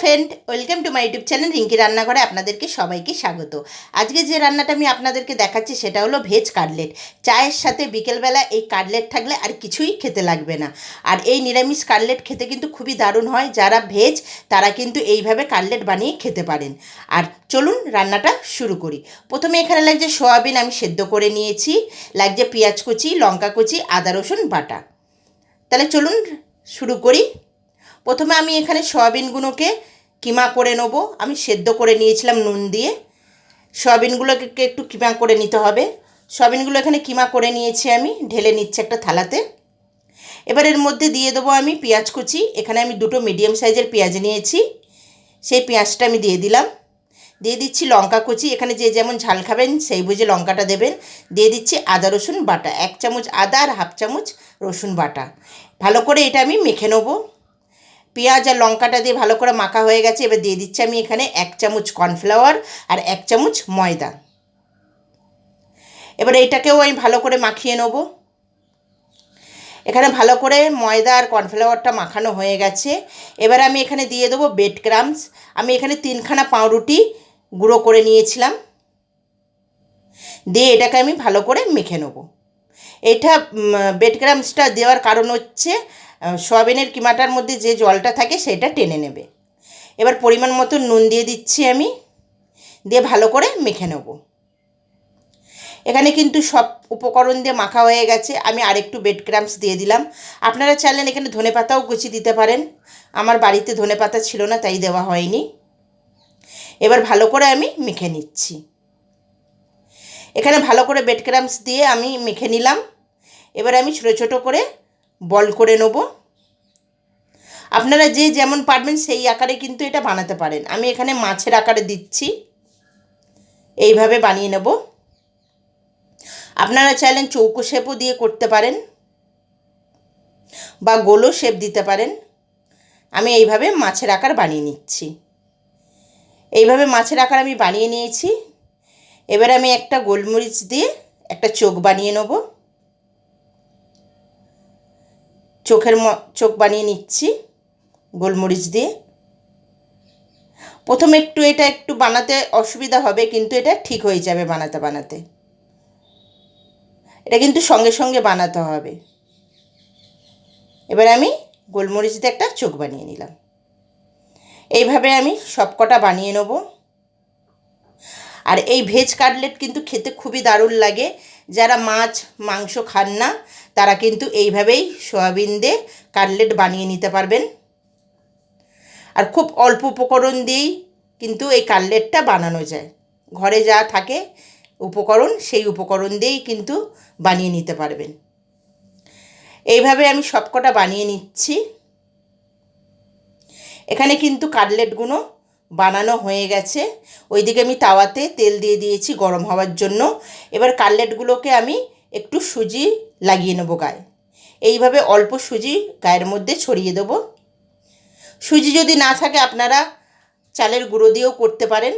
Friend welcome to my YouTube channel Rinki রান্নাঘরে আপনাদেরকে সবাইকে স্বাগত। আজকে যে রান্নাটা আমি আপনাদেরকে দেখাচ্ছি, সেটা হলো ভেজ কাটলেট চায়ের সাথে বিকেলবেলা এই কাটলেট থাকলে আর কিছুই খেতে লাগবে না। আর এই নিরামিষ কাটলেট খেতে কিন্তু খুবই দারুণ হয়। যারা ভেজ তারা কিন্তু এইভাবে কাটলেট বানিয়ে খেতে পারেন। আর চলুন রান্নাটা শুরু করি। প্রথমে এখানে লাগছে সোয়াবিন আমি সেদ্ধ করে নিয়েছি। লাগছে পেঁয়াজ কুচি, লঙ্কা কুচি, আদা রসুন বাটা। তাহলে চলুন শুরু করি। প্রথমে আমি এখানে সয়াবিনগুলোকে কিমা করে নেব। আমি সেদ্ধ করে নিয়েছিলাম নুন দিয়ে। সয়াবিনগুলোকে একটু কিমা করে নিতে হবে। সয়াবিনগুলো এখানে কিমা করে নিয়েছি আমি, ঢেলে নিচ্ছি একটা থালাতে। এবার এর মধ্যে দিয়ে দেবো আমি পেঁয়াজ কুচি। এখানে আমি দুটো মিডিয়াম সাইজের পেঁয়াজ নিয়েছি। সেই পেঁয়াজটা আমি দিয়ে দিলাম। দিয়ে দিচ্ছি লঙ্কা কুচি। এখানে যে যেমন ঝাল খাবেন, সেই বুঝে লঙ্কাটা দেবেন। দিয়ে দিচ্ছি আদা, রসুন বাটা। এক চামচ আদা আর হাফ চামচ রসুন বাটা। ভালো করে এটা আমি মেখে নেব। পেঁয়াজ আর লঙ্কাটা দিয়ে ভালো করে মাখা হয়ে গেছে। এবার দিয়ে দিচ্ছি আমি এখানে এক চামচ কর্নফ্লাওয়ার আর এক চামচ ময়দা। এবার এটাকেও আমি ভালো করে মাখিয়ে নেব। এখানে ভালো করে ময়দা আর কর্নফ্লাওয়ারটা মাখানো হয়ে গেছে। এবার আমি এখানে দিয়ে দেবো বেড ক্রামস। আমি এখানে তিনখানা পাউরুটি গুঁড়ো করে নিয়েছিলাম। দিয়ে এটাকে আমি ভালো করে মেখে নেব। এটা বেড ক্রামসটা দেওয়ার কারণ হচ্ছে সয়াবিনের কিমাটার মধ্যে যে জলটা থাকে সেটা টেনে নেবে। এবার পরিমাণ মতো নুন দিয়ে দিচ্ছি আমি, দিয়ে ভালো করে মেখে নেব। এখানে কিন্তু সব উপকরণ দিয়ে মাখা হয়ে গেছে, আমি আরেকটু বেড ক্রামস দিয়ে দিলাম। আপনারা চাইলেন এখানে ধনে পাতাও কুচি দিতে পারেন, আমার বাড়িতে ধনে পাতা ছিল না, তাই দেওয়া হয়নি। এবার ভালো করে আমি মেখে নিচ্ছি। এখানে ভালো করে বেড ক্রামস দিয়ে আমি মেখে নিলাম। এবার আমি ছোটো ছোটো করে বল করে নেব। আপনারা যে যেমন পারবেন সেই আকারে কিন্তু এটা বানাতে পারেন। আমি এখানে মাছের আকারে দিচ্ছি। এইভাবে বানিয়ে নেব। আপনারা চাইলেন চৌকো শেপও দিয়ে করতে পারেন বা গোলও শেপ দিতে পারেন। আমি এইভাবে মাছের আকার বানিয়ে নিচ্ছি। এইভাবে মাছের আকার আমি বানিয়ে নিয়েছি। এবার আমি একটা গোলমরিচ দিয়ে একটা চোখ বানিয়ে নেব। চোখের চোখ বানিয়ে নিচ্ছি, গোলমরিচ দিয়ে। প্রথমে একটু এটা একটু বানাতে অসুবিধা হবে, কিন্তু এটা ঠিক হয়ে যাবে বানাতে বানাতে। এটা কিন্তু সঙ্গে সঙ্গে বানাতে হবে। এবার আমি গোলমরিচ দিয়ে একটা চোখ বানিয়ে নিলাম। এইভাবে আমি সবকটা বানিয়ে নেব। আর এই ভেজ কাটলেট কিন্তু খেতে খুবই দারুণ লাগে। যারা মাছ, মাংস খান না, তারা কিন্তু এইভাবেই সয়াবিন দিয়ে কাটলেট বানিয়ে নিতে পারবেন। আর খুব অল্প উপকরণ দিয়েই কিন্তু এই কাটলেটটা বানানো যায়। ঘরে যা থাকে উপকরণ, সেই উপকরণ দিয়েই কিন্তু বানিয়ে নিতে পারবেন। এইভাবে আমি সবকটা বানিয়ে নিচ্ছি। এখানে কিন্তু কাটলেটগুলো বানানো হয়ে গেছে। ওইদিকে আমি তাওয়াতে তেল দিয়ে দিয়েছি গরম হওয়ার জন্য। এবার কাটলেটগুলোকে আমি একটু সুজি লাগিয়ে নেব গায়ে। এইভাবে অল্প সুজি গায়ের মধ্যে ছড়িয়ে দেবো। সুজি যদি না থাকে আপনারা চালের গুঁড়ো দিয়েও করতে পারেন।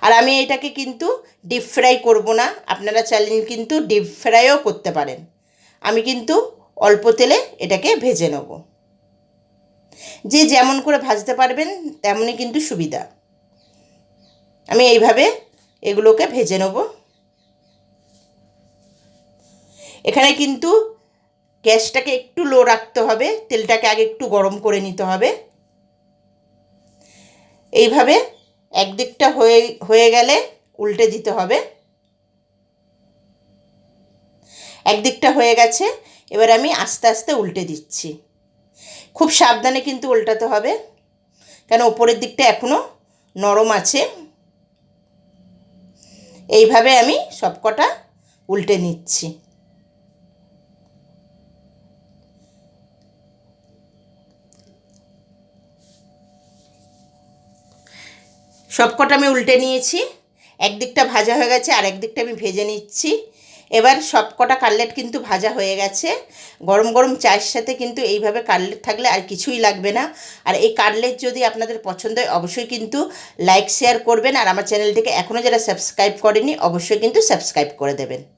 আর আমি এটাকে কিন্তু ডিপ ফ্রাই করব না। আপনারা চাইলেন কিন্তু ডিপ ফ্রাইও করতে পারেন। আমি কিন্তু অল্প তেলে এটাকে ভেজে নেব। যে যেমন করে ভাজতে পারবেন, তেমনই কিন্তু সুবিধা। আমি এইভাবে এগুলোকে ভেজে নেব। এখানে কিন্তু গ্যাসটাকে একটু লো রাখতে হবে, তেলটাকে আগে একটু গরম করে নিতে হবে। এইভাবে একদিকটা হয়ে হয়ে গেলে উল্টে দিতে হবে। একদিকটা হয়ে গেছে, এবার আমি আস্তে আস্তে উল্টে দিচ্ছি। খুব সাবধানে কিন্তু উল্টাতে হবে। কেন ওপরের দিকটা এখনও নরম আছে। এইভাবে আমি সবকটা উল্টে নিচ্ছি। সবকটা আমি উল্টে নিয়েছি। একদিকটা ভাজা হয়ে গেছে আর একদিকটা আমি ভেজে নিচ্ছি। এবার সব কটা কাটলেট কিন্তু ভাজা হয়ে গেছে। গরম গরম চায়ের সাথে কিন্তু এইভাবে কাটলেট থাকলে আর কিছুই লাগবে না। আর এই কাটলেট যদি আপনাদের পছন্দ হয়, অবশ্যই কিন্তু লাইক শেয়ার করবেন। আর আমার চ্যানেলটিকে এখনও যারা সাবস্ক্রাইব করেনি, অবশ্যই কিন্তু সাবস্ক্রাইব করে দেবেন।